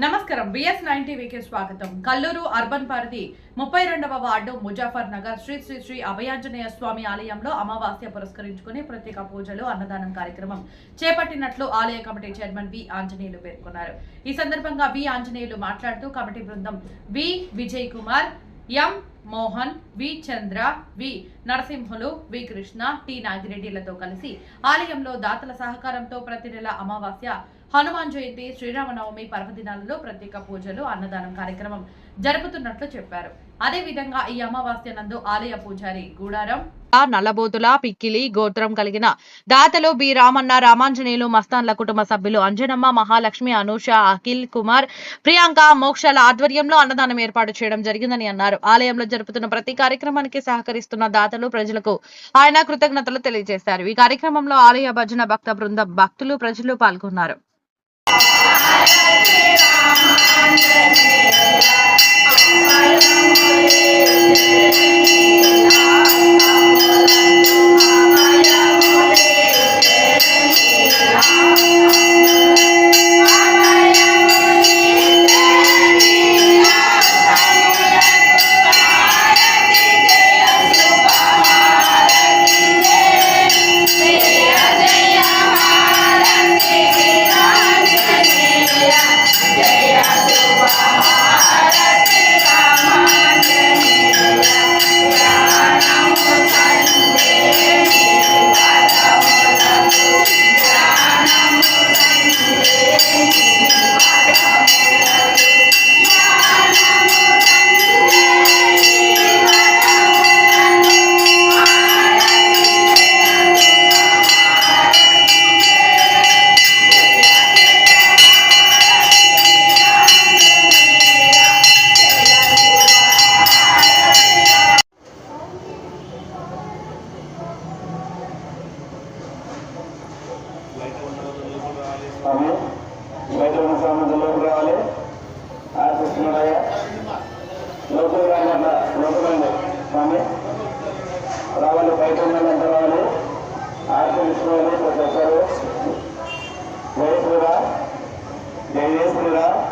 నమస్కారం. BS nine టీవీకి స్వాగతం. కల్లూరు అర్బన్ పరిధి ముప్పై రెండవ వార్డు ముజాఫర్ నగర్ శ్రీ శ్రీ శ్రీ అభయాంజనేయ స్వామి ఆలయంలో అమావాస్య పురస్కరించుకుని ప్రత్యేక పూజలు అన్నదానం కార్యక్రమం చేపట్టినట్లు ఆలయ కమిటీ చైర్మన్ వి ఆంజనేయులు పేర్కొన్నారు. ఈ సందర్భంగా వి ఆంజనేయులు మాట్లాడుతూ కమిటీ బృందం V Vijay Kumar M Mohan V. Chandra V. Narasimhulu V. Krishna T. నాగిరెడ్డిలతో కలిసి ఆలయంలో దాతల సహకారంతో ప్రతి నెల అమావాస్య హనుమాన్ జయంతి శ్రీరామనవమి పర్వదినాలలో ప్రత్యేక పూజలు అన్నదానం కార్యక్రమం జరుపుతున్నట్లు చెప్పారు. అదే విధంగా ఈ అమావాస్య నందు ఆలయ పూజారి గూడారం నల్లబోతుల పిక్కిలి గోత్రం కలిగిన దాతలు బి. రామన్న రామాంజనేయులు మస్తాన్ల కుటుంబ సభ్యులు అంజనమ్మ మహాలక్ష్మి అనూష అఖిల్ కుమార్ ప్రియాంక మోక్షల ఆధ్వర్యంలో అన్నదానం ఏర్పాటు చేయడం జరిగిందని అన్నారు. ఆలయంలో జరుపుతున్న ప్రతి కార్యక్రమానికి సహకరిస్తున్న దాతలు ప్రజలకు ఆయన కృతజ్ఞతలు తెలియజేశారు. ఈ కార్యక్రమంలో ఆలయ భజన భక్త బృందం భక్తులు ప్రజలు పాల్గొన్నారు. స్వామి. బయట ఉన్న సామాన్లు రావాలి. ఆశిస్తున్నారయ్యా. లోపల రావాలి లోపలండి స్వామి. రావాలి బయట ఉన్నదంతా రావాలి? ఆశిస్తున్నారని ప్రతి ఒక్కరు. జయ శ్రీరా జయ పెట్టండి ఇక.